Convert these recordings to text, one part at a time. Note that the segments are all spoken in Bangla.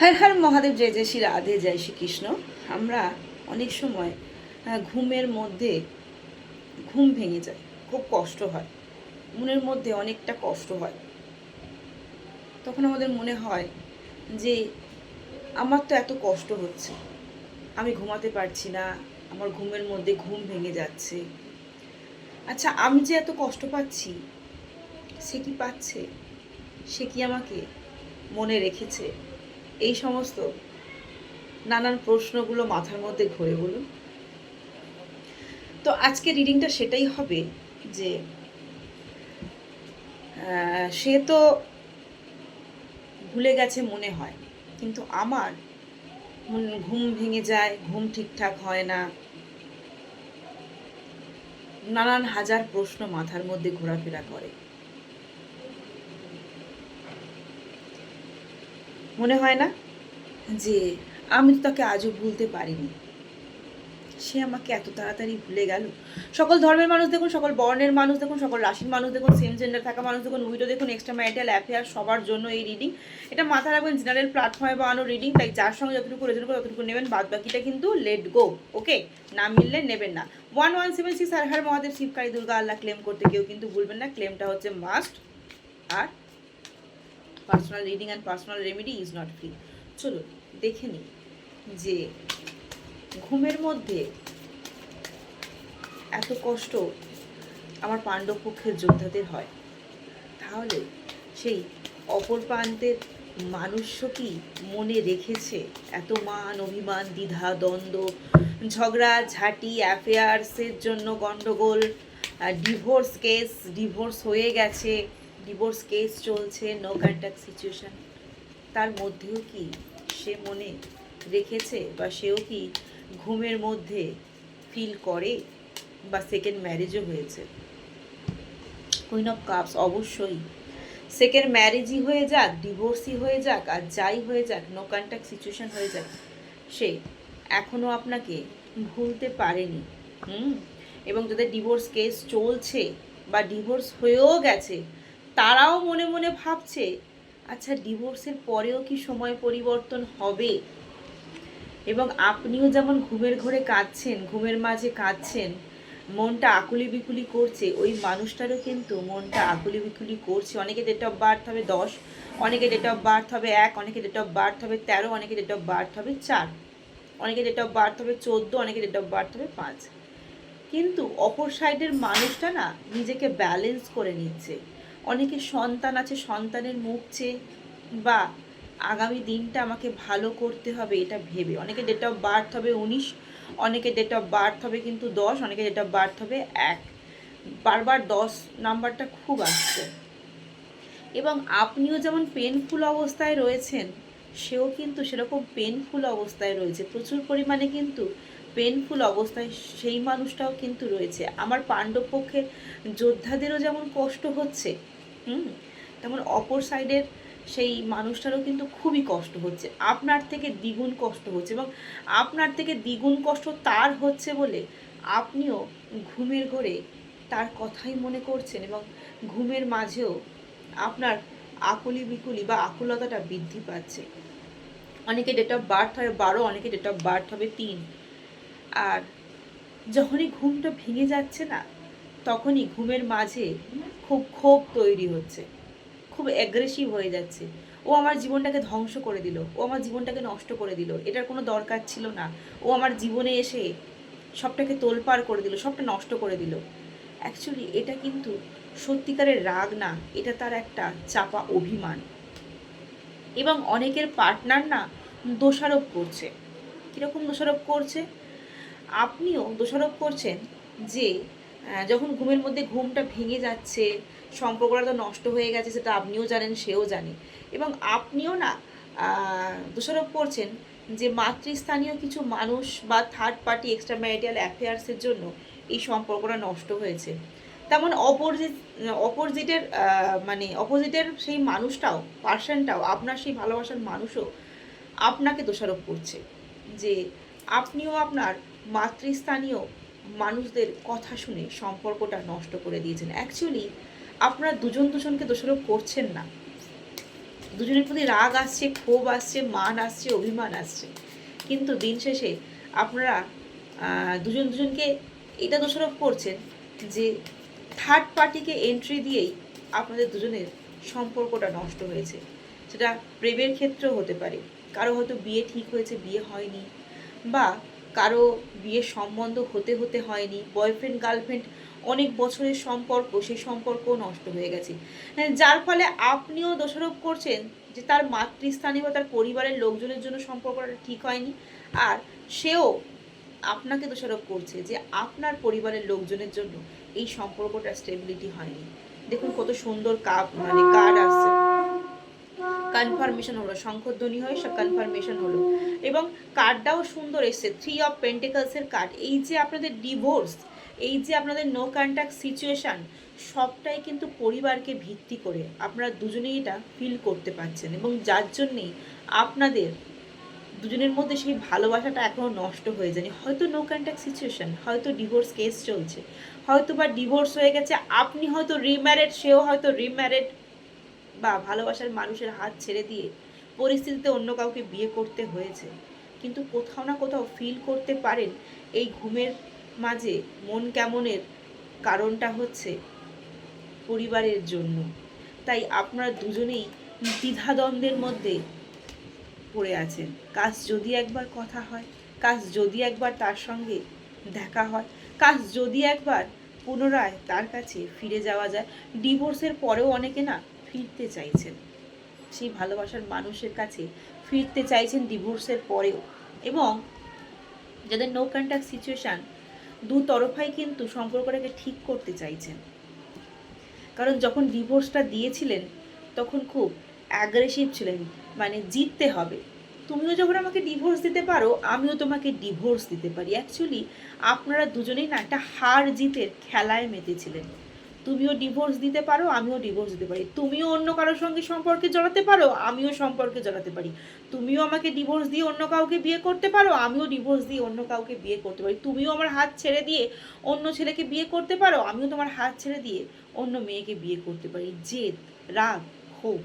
হর হর মহাদেব, জয় জয় শ্রী রাধে, জয় শ্রীকৃষ্ণ। আমরা অনেক সময় ঘুমের মধ্যে ঘুম ভেঙে যায়, খুব কষ্ট হয়। মনের মধ্যে অনেকটা কষ্ট হয়। তখন আমাদের মনে হয় যে, আমার তো এত কষ্ট হচ্ছে। আমি ঘুমাতে পারছি না, আমার ঘুমের মধ্যে ঘুম ভেঙে যাচ্ছে। আচ্ছা আমি যে এত কষ্ট পাচ্ছি, সে কি পাচ্ছে? সে কি আমাকে মনে রেখেছে? এই সমস্ত নানান প্রশ্নগুলো মাথার মধ্যে ঘুরে বলুন। তো আজকে রিডিংটা সেটাই হবে যে সে তো ভুলে গেছে মনে হয়, কিন্তু আমার ঘুম ভেঙে যায়, ঘুম ঠিকঠাক হয় না। নানান হাজার প্রশ্ন মাথার মধ্যে ঘোরাফেরা করে। মনে হয় না? যে আমি তো তাকে আজও ভুলতে পারিনি। সে আমাকে এত তাড়াতাড়ি ভুলে গেল। সকল ধর্মের মানুষ দেখুন, সকল বর্ণের মানুষ দেখুন, সকল রাশির মানুষ দেখুন সেম জেন্ডার থাকা মানুষ দেখুন, উইডো দেখুন এক্সট্রা ম্যারিটাল অ্যাফেয়ার সবার জন্য এই রিডিং এটা মাথা রাখবেন জেনারেল প্ল্যাটফর্মে বানানো রিডিং তাই যার সঙ্গে যতটুকু প্রয়োজন করে ততটুকু নেবেন বাদ বাকিটা কিন্তু লেট গো ওকে না মিললে নেবেন না। ওয়ান ওয়ান সেভেন সিক্স আর হার মহাদেব শিবকারী দুর্গা, আল্লাহ ক্লেম করতে কেউ কিন্তু ভুলবেন না ক্লেমটা হচ্ছে must R personal reading and personal remedy is not free চলুন দেখে নিই যে ঘুমের মধ্যে এত কষ্ট আমার পাণ্ডব পক্ষের যোদ্ধাদের হয়। তাহলে সেই অপর প্রান্তের মানুষ কি মনে রেখেছে? এত মান, অভিমান, দ্বিধা, দ্বন্দ্ব, ঝগড়া, ঝাঁটি, অ্যাফেয়ার্সের জন্য গণ্ডগোল ডিভোর্স কেস ডিভোর্স হয়ে গেছে। ডিভোর্স কেস চলছে নো কন্ট্যাক্ট সিচুয়েশন তার মধ্যেও কি সে মনে রেখেছে বা সেও কি ঘুমের মধ্যে ফিল করে বা সেকেন্ড ম্যারেজও হয়েছে? কুইন অফ কাপস অবশ্যই। সেকেন্ড ম্যারেজই হয়ে যাক ডিভোর্সই হয়ে যাক, আর যাই হয়ে যাক নো কন্ট্যাক্ট সিচুয়েশন হয়ে যাক, সে এখনও আপনাকে ভুলতে পারেনি। হুম? এবং যাদের ডিভোর্স কেস চলছে বা ডিভোর্স হয়েও গেছে তারাও মনে মনে ভাবছে আচ্ছা ডিভোর্সের পরেও কি সময় পরিবর্তন হবে? এবং আপনিও যেমন ঘুমের ঘরে কাঁদছেন, ঘুমের মাঝে কাঁদছেন, মনটা আকুলি বিকুলি করছে, ওই মানুষটারও কিন্তু মনটা আকুলি বিকুলি করছে। অনেকে ডেট অফ বার্থ হবে দশ, অনেকে ডেট অফ বার্থ হবে এক, অনেকে ডেট অফ বার্থ হবে তেরো, অনেকে ডেট অফ বার্থ হবে চার, অনেকে ডেট অফ বার্থ হবে চোদ্দ, অনেকে ডেট অফ বার্থ হবে পাঁচ। কিন্তু অপর সাইডের মানুষটা না নিজেকে ব্যালেন্স করে নিচ্ছে। অনেকে সন্তান আছে, সন্তানের মুখ চেয়ে, বা, আগামী দিনটা আমাকে ভালো করতে হবে, এটা ভেবে। অনেকে ডেট অফ বার্থ হবে উনিশ, অনেকে ডেট অফ বার্থ হবে কিন্তু দশ, অনেকে ডেট অফ বার্থ হবে এক। বারবার দশ নাম্বারটা খুব আসছে। এবং আপনিও যেমন পেনফুল অবস্থায় রয়েছেন, সেও কিন্তু সেরকম পেনফুল অবস্থায় রয়েছে। প্রচুর পরিমাণে কিন্তু পেনফুল অবস্থায় সেই মানুষটাও কিন্তু রয়েছে। আমার পাণ্ডব পক্ষের যোদ্ধাদেরও যেমন কষ্ট হচ্ছে হুম তেমন অপর সাইডের সেই মানুষটারও কিন্তু খুবই কষ্ট হচ্ছে। আপনার থেকে দ্বিগুণ কষ্ট হচ্ছে এবং আপনার থেকে দ্বিগুণ কষ্ট তার হচ্ছে বলে আপনিও ঘুমের ঘরে তার কথাই মনে করছেন এবং ঘুমের মাঝেও আপনার আকুলি বিকুলি বা আকুলতাটা বৃদ্ধি পাচ্ছে। অনেকে ডেট অফ বার্থ হবে বারো, অনেকে ডেট অফ বার্থ হবে তিন। আর যখনই ঘুমটা ভেঙে যাচ্ছে না তখনই ঘুমের মাঝে খুব ক্ষোভ তৈরি হচ্ছে। খুব অ্যাগ্রেসিভ হয়ে যাচ্ছে। ও আমার জীবনটাকে ধ্বংস করে দিল। ও আমার জীবনটাকে নষ্ট করে দিল। এটার কোনো দরকার ছিল না। ও আমার জীবনে এসে সবটাকে তোলপাড় করে দিল, সবটা নষ্ট করে দিল। অ্যাকচুয়ালি এটা কিন্তু সত্যিকারের রাগ না। এটা তার একটা চাপা অভিমান। এবং অনেকের পার্টনার না দোষারোপ করছে। কীরকম দোষারোপ করছে? আপনিও দোষারোপ করছেন যে যখন ঘুমের মধ্যে ঘুমটা ভেঙে যাচ্ছে, সম্পর্কটা তো নষ্ট হয়ে গেছে, সেটা আপনিও জানেন, সেও জানে। এবং আপনিও না দোষারোপ করছেন যে মাতৃস্থানীয় কিছু মানুষ বা থার্ড পার্টি এক্সট্রা ম্যারিটাল অ্যাফেয়ার্সের জন্য এই সম্পর্কটা নষ্ট হয়েছে। তেমন অপোজিট অপোজিটের মানে অপোজিটের সেই মানুষটাও পার্সনটাও আপনার সেই ভালোবাসার মানুষও আপনাকে দোষারোপ করছে যে আপনিও আপনার মাতৃস্থানীয় মানুষদের কথা শুনে সম্পর্কটা নষ্ট করে দিয়েছেন। অ্যাকচুয়ালি আপনারা দুজন দুজনকে দোষারোপ করছেন না। দুজনের প্রতি রাগ আসছে, ক্ষোভ আসছে, মান আসছে, অভিমান আসছে। কিন্তু দিন শেষে আপনারা দুজন দুজনকে এটা দোষারোপ করছেন যে থার্ড পার্টিকে এন্ট্রি দিয়েই আপনাদের দুজনের সম্পর্কটা নষ্ট হয়েছে। সেটা প্রেমের ক্ষেত্রেও হতে পারে। কারও হয়তো বিয়ে ঠিক হয়েছে, বিয়ে হয়নি। বা কারও বিয়ের সম্বন্ধ হতে হতে হয়নি বয়ফ্রেন্ড গার্লফ্রেন্ড অনেক বছরের সম্পর্ক সেই সম্পর্কও নষ্ট হয়ে গেছে। হ্যাঁ, যার ফলে আপনিও দোষারোপ করছেন যে তার মাতৃস্থানীয় বা তার পরিবারের লোকজনের জন্য সম্পর্কটা ঠিক হয়নি আর সেও আপনাকে দোষারোপ করছে যে আপনার পরিবারের লোকজনের জন্য এই সম্পর্কটা স্টেবিলিটি হয়নি। দেখুন কত সুন্দর কাপ মানে কার্ড আসছে। কনফার্মেশন হলো শঙ্খধ্বনি হয়ে সব কনফার্মেশন হলো। এবং কার্ডটাও সুন্দর এসছে থ্রি অফ পেন্টিকালসের কার্ড এই যে আপনাদের ডিভোর্স এই যে আপনাদের নো কন্ট্যাক্ট সিচুয়েশান সবটাই কিন্তু পরিবারকে ভিত্তি করে আপনারা দুজনেই এটা ফিল করতে পারছেন। এবং যার জন্যেই আপনাদের দুজনের মধ্যে সেই ভালোবাসাটা এখনও নষ্ট হয়ে যায়নি। হয়তো নো কন্ট্যাক্ট সিচুয়েশন হয়তো ডিভোর্স কেস চলছে হয়তো বা ডিভোর্স হয়ে গেছে, আপনি হয়তো রিম্যারেড সেও হয়তো রিম্যারেড বা ভালোবাসার মানুষের হাত ছেড়ে দিয়ে পরিস্থিতিতে অন্য কাউকে বিয়ে করতে হয়েছে। কিন্তু কোথাও না কোথাও ফিল করতে পারেন এই ঘুমের মাঝে মন কেমনের কারণটা হচ্ছে পরিবারের জন্য। তাই আপনারা দুজনেই দ্বিধাদ্বন্দ্বের মধ্যে পড়ে আছেন। কাজ যদি একবার কথা হয়, কাজ যদি একবার তার সঙ্গে দেখা হয়, কাজ যদি একবার পুনরায় তার কাছে ফিরে যাওয়া যায়। ডিভোর্সের পরেও অনেকে না ফিরতে চাইছেন। সেই ভালোবাসার মানুষের কাছে ফিরতে চাইছেন ডিভোর্সের পরেও। এবং যাদের নো কন্ট্যাক্ট সিচুয়েশান দু তরফাই কিন্তু সম্পর্কটাকে ঠিক করতে চাইছেন। কারণ যখন ডিভোর্সটা দিয়েছিলেন, তখন খুব অ্যাগ্রেসিভ ছিলেন মানে জিততে হবে। তুমিও যখন আমাকে ডিভোর্স দিতে পারো, আমিও তোমাকে ডিভোর্স দিতে পারি। অ্যাকচুয়ালি আপনারা দুজনেই না একটা হার জিতের খেলায় মেতেছিলেন। তুমিও ডিভোর্স দিতে পারো, আমিও ডিভোর্স দিতে পারি। তুমিও অন্য কারোর সঙ্গে সম্পর্কে জড়াতে পারো, আমিও সম্পর্কে জড়াতে পারি। তুমিও আমাকে ডিভোর্স দিয়ে অন্য কাউকে বিয়ে করতে পারো, আমিও ডিভোর্স দিয়ে অন্য কাউকে বিয়ে করতে পারি। তুমিও আমার হাত ছেড়ে দিয়ে অন্য ছেলেকে বিয়ে করতে পারো, আমিও তোমার হাত ছেড়ে দিয়ে অন্য মেয়েকে বিয়ে করতে পারি। জেদ, রাগ, ক্ষোভ,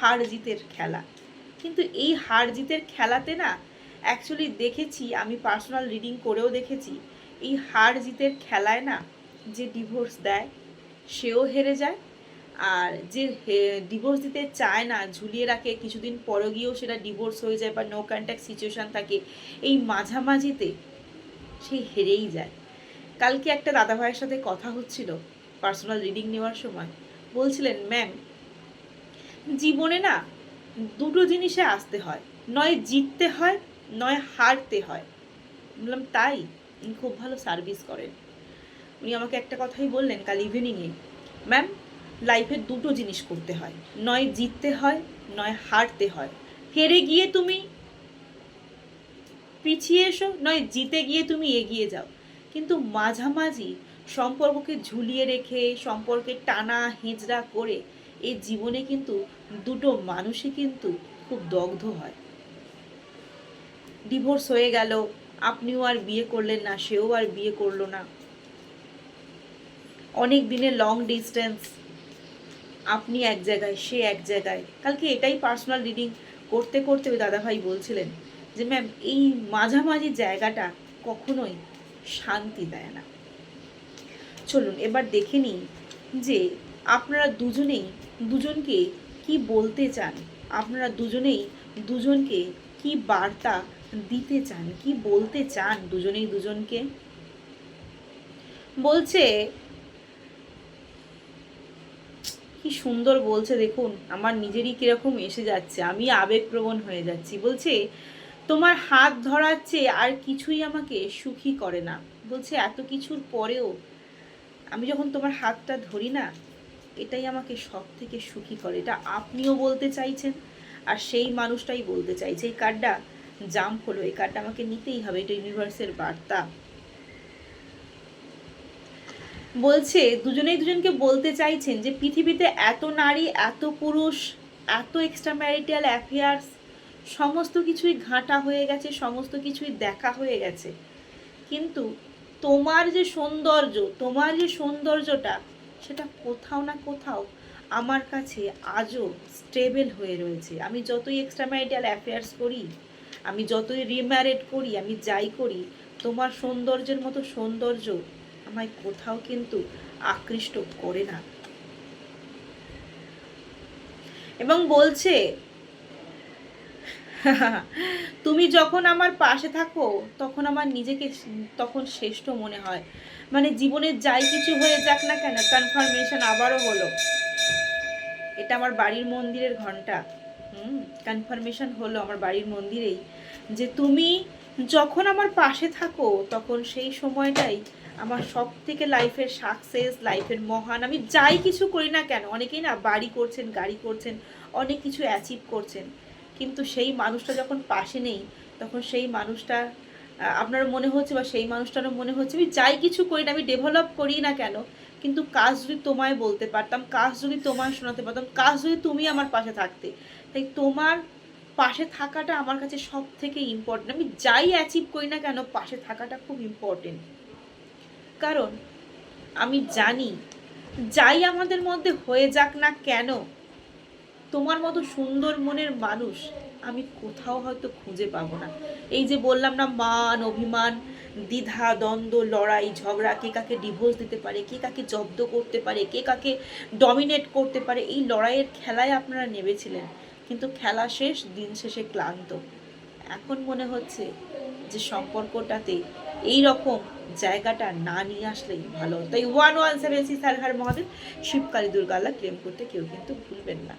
হার জিতের খেলা। কিন্তু এই হার জিতের খেলাতে না অ্যাকচুয়ালি দেখেছি, আমি পার্সোনাল রিডিং করেও দেখেছি, এই হার জিতের খেলায় না যে ডিভোর্স দেয়, সেও হেরে যায়। আর যে ডিভোর্স দিতে চায় না, ঝুলিয়ে রাখে, কিছুদিন পরে গিয়েও সেটা ডিভোর্স হয়ে যায় বা নো কন্ট্যাক্ট সিচুয়েশান থাকে, এই মাঝামাঝিতে সে হেরেই যায়। কালকে একটা দাদা ভাইয়ের সাথে কথা হচ্ছিল পার্সোনাল রিডিং নেওয়ার সময়। বলছিলেন ম্যাম জীবনে না দুটো জিনিসে আসতে হয়, নয় জিততে হয়, নয় হারতে হয়। বললাম, তাই? খুব ভালো সার্ভিস করেন। উনি আমাকে একটা কথাই বললেন কাল ইভিনিংয়ে ম্যাম লাইফে দুটো জিনিস করতে হয়, নয় জিততে হয়, নয় হারতে হয়। হেরে গিয়ে তুমি পিছিয়ে এসো, নয় জিতে গিয়ে তুমি এগিয়ে যাও। কিন্তু মাঝামাঝি সম্পর্ককে ঝুলিয়ে রেখে, সম্পর্কে টানা হেঁচড়া করে এই জীবনে কিন্তু দুটো মানুষই কিন্তু খুব দগ্ধ হয়। ডিভোর্স হয়ে গেল, আপনিও আর বিয়ে করলেন না, সেও আর বিয়ে করল না। অনেক দিনের লং ডিস্টেন্স আপনি এক জায়গায়, সে এক জায়গায়। কালকে এটাই পার্সোনাল রিডিং করতে করতে ওই দাদাভাই বলছিলেন যে ম্যাম এই মাঝামাঝি জায়গাটা কখনোই শান্তি দেয় না। চলুন, এবার দেখে নিই যে, আপনারা দুজনেই, দুজনকে কি বলতে চান? আপনারা দুজনেই, দুজনকে কি বার্তা দিতে চান? কি বলতে চান দুজনেই দুজনকে? বলছে কি সুন্দর বলছে দেখুন, আমার নিজেরই কীরকম এসে যাচ্ছে, আমি আবেগপ্রবণ হয়ে যাচ্ছি। বলছে, তোমার হাত ধরাচ্ছে আর কিছুই আমাকে সুখী করে না। বলছে, এত কিছুর পরেও আমি যখন তোমার হাতটা ধরি না, এটাই আমাকে সব থেকে সুখী করে। এটা আপনিও বলতে চাইছেন, আর সেই মানুষটাই বলতে চাইছে। এই কার্ডটা জাম্প হলো, এই কার্ডটা আমাকে নিতেই হবে, এটা ইউনিভার্সের বার্তা। বলছে, দুজনেই দুজনকে বলতে চাইছেন যে পৃথিবীতে এত নারী, এত পুরুষ, এত এক্সট্রা ম্যারিটাল অ্যাফেয়ার্স সমস্ত কিছুই ঘাঁটা হয়ে গেছে, সমস্ত কিছুই দেখা হয়ে গেছে। কিন্তু তোমার যে সৌন্দর্য, তোমার যে সৌন্দর্যটা, সেটা কোথাও না কোথাও আমার কাছে আজও স্টেবল হয়ে রয়েছে। আমি যতই এক্সট্রা ম্যারিটাল অ্যাফেয়ার্স করি, আমি যতই রিম্যারেড করি, আমি যাই করি, তোমার সৌন্দর্যের মতো সৌন্দর্য আমায় কোথাও কিন্তু আকৃষ্ট করে না। এবং বলছে, তুমি যখন আমার পাশে থাকো, তখন আমার নিজেকে তখন শ্রেষ্ঠ মনে হয়। মানে জীবনে যাই কিছু হয়ে যাক না কেন কনফার্মেশন আবারও হলো এটা আমার বাড়ির মন্দিরের ঘণ্টা। হুম কনফার্মেশন হলো আমার বাড়ির মন্দিরেই যে তুমি যখন আমার পাশে থাকো, তখন সেই সময়টাই আমার সব থেকে লাইফের সাকসেস লাইফের মহান, আমি যাই কিছু করি না কেন, অনেকেই না বাড়ি করছেন, গাড়ি করছেন, অনেক কিছু অ্যাচিভ করছেন। কিন্তু সেই মানুষটা যখন পাশে নেই, তখন সেই মানুষটা আপনার মনে হচ্ছে বা সেই মানুষটারও মনে হচ্ছে, আমি যাই কিছু করি না, আমি ডেভেলপ করি না কেন? কিন্তু কাজ যদি তোমায় বলতে পারতাম, কাজ যদি তোমায় শোনাতে পারতাম, কাজ যদি তুমি আমার পাশে থাকতে, তাই তোমার পাশে থাকাটা আমার কাছে সব থেকে ইম্পর্টেন্ট আমি যাই অ্যাচিভ করি না কেন, পাশে থাকাটা খুব ইম্পর্টেন্ট কারণ আমি জানি, যাই আমাদের মধ্যে হয়ে যাক না কেন, তোমার মতো সুন্দর মনের মানুষ আমি কোথাও হয়তো খুঁজে পাবো না। এই যে বললাম না, মান, অভিমান, দ্বিধা, দ্বন্দ্ব, লড়াই, ঝগড়া, কে কাকে ডিভোর্স দিতে পারে, কে কাকে জব্দ করতে পারে, কে কাকে ডমিনেট করতে পারে, এই লড়াইয়ের খেলায় আপনারা নেমেছিলেন। কিন্তু খেলা শেষ, দিন শেষে ক্লান্ত। এখন মনে হচ্ছে যে সম্পর্কটাতে এই রকম জায়গাটা না নিয়ে আসলেই ভালো। তাই one one seven six Har Har Mahadev, Shibkali দুর্গাল্লা ক্লেম করতে কেউ কিন্তু ভুলবেন না।